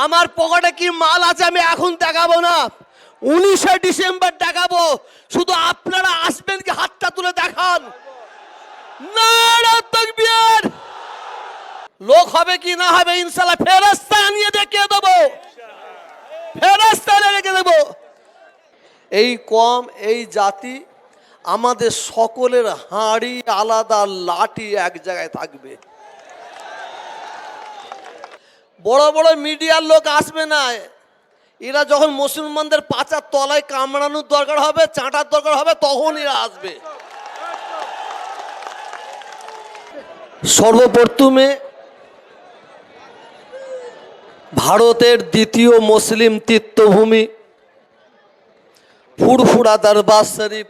আমার পকেটে কি মাল আছে আমি এখন দেখাবো না? উনিশে ডিসেম্বর দেখাবো। শুধু আপনারা আসবেন কি হাতটা তুলে দেখান। লোক হবে কি না হবে ইনশাল্লাহ ফেরস্তা নিয়ে দেখিয়ে দেবো। ফেরস্তা রেখে দেবো। এই কম, এই জাতি আমাদের সকলের হাঁড়ি আলাদা, লাঠি এক জায়গায় থাকবে। বড় বড় মিডিয়ার লোক আসবে না। এরা যখন মুসলমানদের পাচার তলায় কামড়ানোর দরকার হবে, চাঁটার দরকার হবে, তখন এরা আসবে। সর্বপ্রথমে ভারতের দ্বিতীয় মুসলিম তীর্থভূমি ফুরফুরা দরবার শরীফ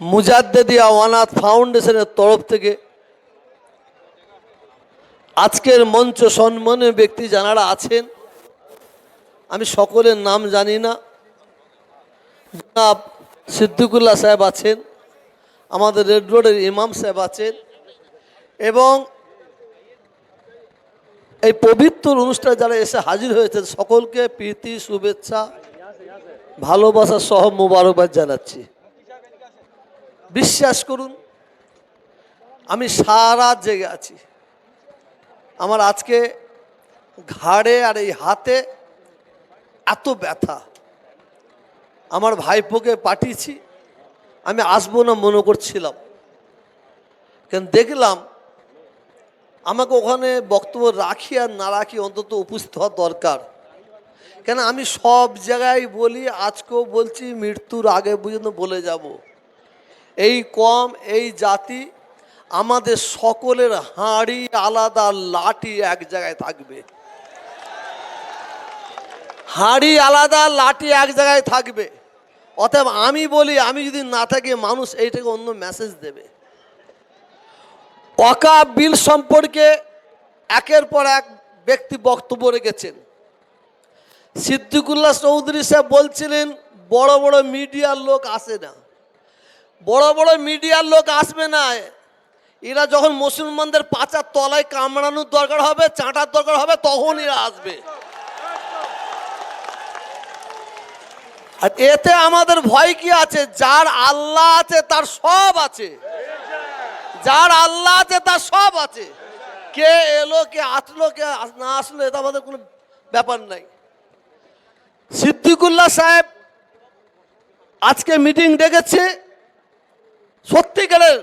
মুজাদ্দেদিয়া ওয়ানাথ ফাউন্ডেশনের তরফ থেকে আজকের মঞ্চ সম্মানীয় ব্যক্তি যারা আছেন, আমি সকলের নাম জানি না। সিদ্দিকুল্লাহ সাহেব আছেন, আমাদের রেড রোডের ইমাম সাহেব আছেন এবং এই পবিত্র অনুষ্ঠানে যারা এসে হাজির হয়েছেন, সকলকে প্রীতি, শুভেচ্ছা, ভালোবাসা সহ মোবারকবাদ জানাচ্ছি। বিশ্বাস করুন, আমি সারা জেগে আছি। আমার আজকে ঘাড়ে আর এই হাতে এত ব্যথা। আমার ভাইপোকে পাঠিয়েছি, আমি আসব না মনে করছিলাম। কেন দেখলাম আমাকে ওখানে বক্তব্য রাখি আর না রাখি অন্তত উপস্থিত হওয়া দরকার। কেন আমি সব জায়গায় বলি, আজকেও বলছি, মৃত্যুর আগে পর্যন্ত বলে যাব। এই কম, এই জাতি আমাদের সকলের হাঁড়ি আলাদা, লাঠি এক জায়গায় থাকবে। হাঁড়ি আলাদা, লাঠি এক জায়গায় থাকবে। অতএব আমি বলি, আমি যদি না থাকি, মানুষ এইটাকে অন্য মেসেজ দেবে। অকা বিল সম্পর্কে একের পর এক ব্যক্তি বক্তব্য রেখেছেন। সিদ্দিকুল্লাহ চৌধুরী সাহেব বলছিলেন, বড় বড় মিডিয়ার লোক আসে না। বড় বড় মিডিয়ার লোক আসবে না। এরা যখন মুসলমানদের পাচার তলায় কামড়ানোর দরকার হবে, চাঁটার দরকার হবে, তখন এরা আসবে। আর এতে আমাদের ভয় কি আছে? যার আল্লাহ আছে, তার সব আছে। যার আল্লাহ আছে, তার সব আছে। কে এলো, কে আসলো, কে না আসলো, এটা আমাদের কোনো ব্যাপার নাই। সিদ্দিকুল্লাহ সাহেব আজকে মিটিং ডেকেছে। সত্যিকারের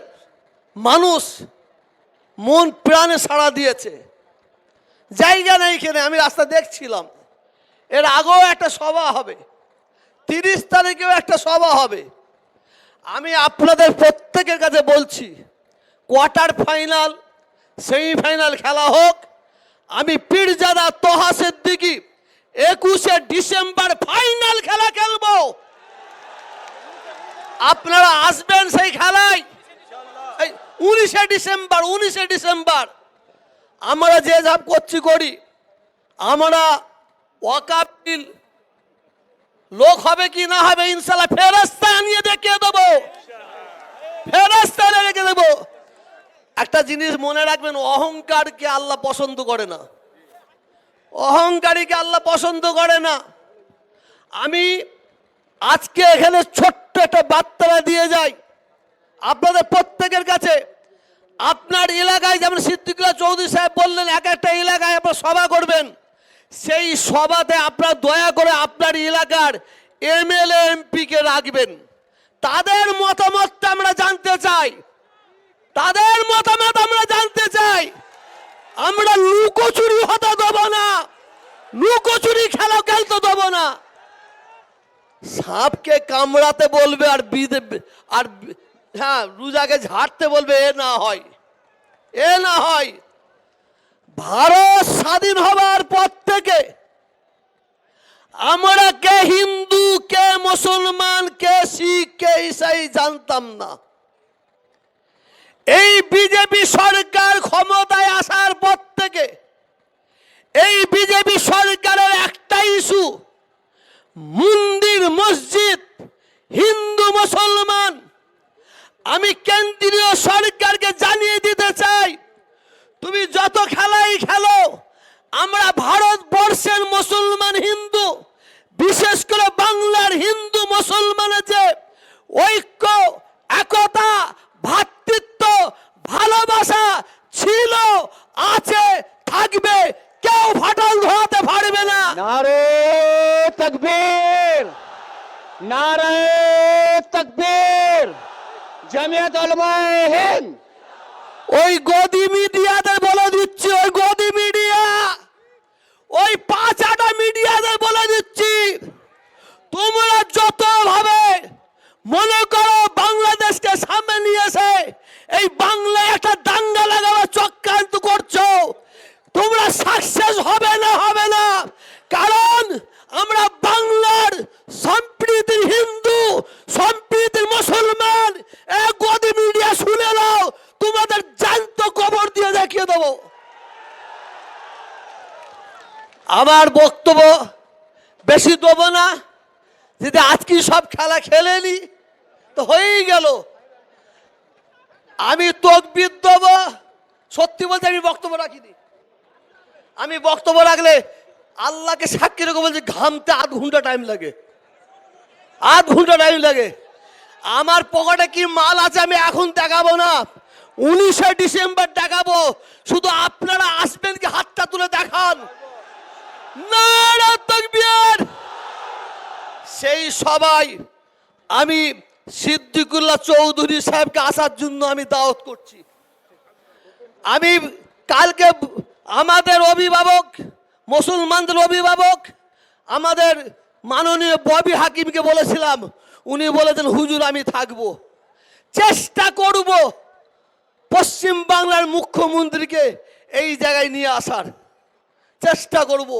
মানুষ মন প্রাণে সাড়া দিয়েছে। জায়গা নেই এখানে, আমি রাস্তা দেখছিলাম। এর আগেও একটা সভা হবে। তিরিশ তারিখেও একটা সভা হবে। আমি আপনাদের প্রত্যেকের কাছে বলছি, কোয়ার্টার ফাইনাল, সেমিফাইনাল খেলা হোক। আমি পীরজাদা তোহা সিদ্দিকি একুশে ডিসেম্বর ফাইনাল খেলা খেলব। আপনারা আসবেন সেই খেলায়। উনিশে ডিসেম্বর উনিশে ডিসেম্বর। আমরা যে ঝাপ করছি করি আমরা ওয়াকাবিল লোক হবে কি না হবে ইনশাল্লাহ ফেরস্তা নিয়ে দেখিয়ে দেবো। ফেরস্তা রেখে দেবো। একটা জিনিস মনে রাখবেন, অহংকারকে আল্লাহ পছন্দ করে না। অহংকারীকে আল্লাহ পছন্দ করে না। আমি আজকে এখানে ছোট্ট একটা বার্তা দিয়ে যাই। আপনাদের প্রত্যেকের কাছে আপনার এলাকায় যেমন সিদ্দিকুল্লাহ চৌধুরী সাহেব বললেন, এক একটা এলাকায় আপনার সভা করবেন। সেই সভাতে আপনার দয়া করে আপনার এলাকার এমএলএ, এমপিকে রাখবেন। তাদের মতামতটা আমরা জানতে চাই। তাদের মতামত আমরা জানতে চাই। আমরা লুকোচুরি হতে দেবো না। লুকোচুরি খেলা খেলতে দেবো না। সাপকে কামড়াতে বলবে আর বিদে আর হ্যাঁ রোজাকে ঝাড়তে বলবে, এ না হয়, এ না হয়। ভারত স্বাধীন হবার পর থেকে আমরা কে হিন্দু, কে মুসলমান, কে শিখ, কে ইসাই জানতাম না। এই বিজেপি সরকার ক্ষমতায় আসার পর থেকে এই বিজেপি সরকারের একটা ইস্যু, মন্দির, মসজিদ, হিন্দু, মুসলমান আমি কেন্দ্রীয় সরকারকে জানিয়ে দিতে চাই, তুমি যত খেলাই খেলো, আমরা ভারতবর্ষের মুসলমান হিন্দু, বিশেষ করে বাংলার হিন্দু মুসলমানের যে ঐক্য, একতা ভ্রাতৃত্ব ভালোবাসা ছিল, আছে, থাকবে, কেউ ফাটল ধোয়াতে পারবে না। নারে তকবীর নারে তকবীর। জামিয়াত ওই গদি মিডিয়া আমার বক্তব্য বেশি দেবো না। যদি আজকে সব খেলা খেলে নি, তো হয়েই গেল। আমি তকবির দেবো, সত্যি বলতে আমি বক্তব্য রাখিনি। আমি বক্তব্য রাখলে আল্লাহকে সাক্ষী রেখে বলছি, ঘামতে আধ ঘণ্টা টাইম লাগে। আধ ঘণ্টা টাইম লাগে। আমার পকেটে কি মাল আছে আমি এখন দেখাবো না। উনিশে ডিসেম্বর দেখাবো। শুধু আপনারা আসবেন কি হাতটা তুলে দেখান। সেই সবাই আমি সিদ্দিকুল্লাহ চৌধুরী সাহেবকে আসার জন্য আমি দাওয়াত করছি। আমি কালকে আমাদের অভিভাবক, মুসলমানদের অভিভাবক, আমাদের মাননীয় ববি হাকিমকে বলেছিলাম, উনি বলেছেন, হুজুর, আমি থাকব। চেষ্টা করব পশ্চিম বাংলার মুখ্যমন্ত্রীকে এই জায়গায় নিয়ে আসার। চেষ্টা করব।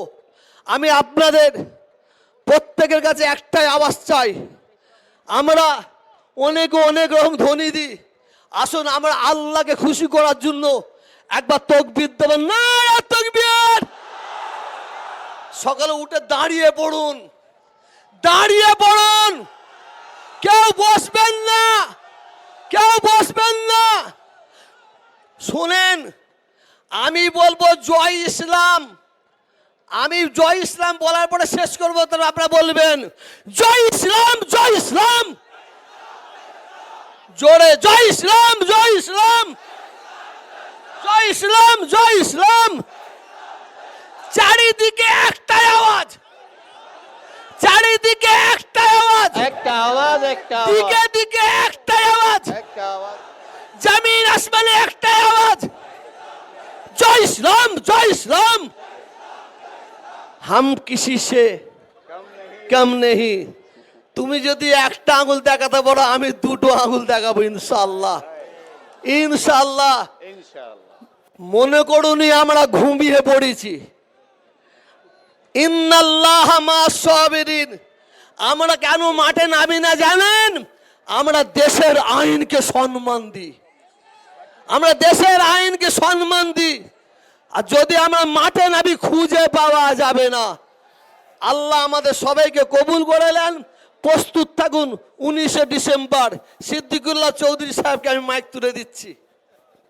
আমি আপনাদের প্রত্যেকের কাছে একটাই আওয়াজ চাই। আমরা অনেক অনেক রকম ধ্বনি দিই আসুন, আমরা আল্লাহকে খুশি করার জন্য একবার তকবির দেবেন। না সকালে উঠে দাঁড়িয়ে পড়ুন। দাঁড়িয়ে পড়ুন। কেউ বসবেন না। কেউ বসবেন না। শোনেন, আমি বলব জয় ইসলাম। আমি জয় ইসলাম বলার পরে শেষ করব তাহলে আপনারা বলবেন জয় ইসলাম জয় ইসলাম। জোরে জয় ইসলাম জয় ইসলাম। জয় ইসলাম জয় ইসলাম। চারিদিকে একটাই আওয়াজ। চারিদিকে একটাই আওয়াজ। একটা আওয়াজ একটা দিকে আওয়াজ দিকে একটাই আওয়াজ। একটা আওয়াজ। জমিন আসমানে একটাই আওয়াজ। জয় ইসলাম জয় ইসলাম। হাম কিসি সে? কম নেই তুমি যদি একটা আঙুল দেখাতে পারো আমি দুটো আঙুল দেখাবো ইনশাল্লাহ ইনশাল্লাহ মনে করুনি আমরা ঘুমিয়ে পড়েছি। ইন্নাল্লাহ মা সাবিরিন। আমরা কেন মাঠে নামি না জানেন? আমরা দেশের আইনকে সম্মান দিই। আমরা দেশের আইনকে সম্মান দিই। আর যদি আমরা মাঠে নাবি খুঁজে পাওয়া যাবে না, আল্লাহ আমাদের সবাইকে কবুল করে নেন। প্রস্তুত থাকুন, উনিশে ডিসেম্বর সিদ্দিকুল্লাহ চৌধুরী সাহেবকে আমি মাইক তুলে দিচ্ছি।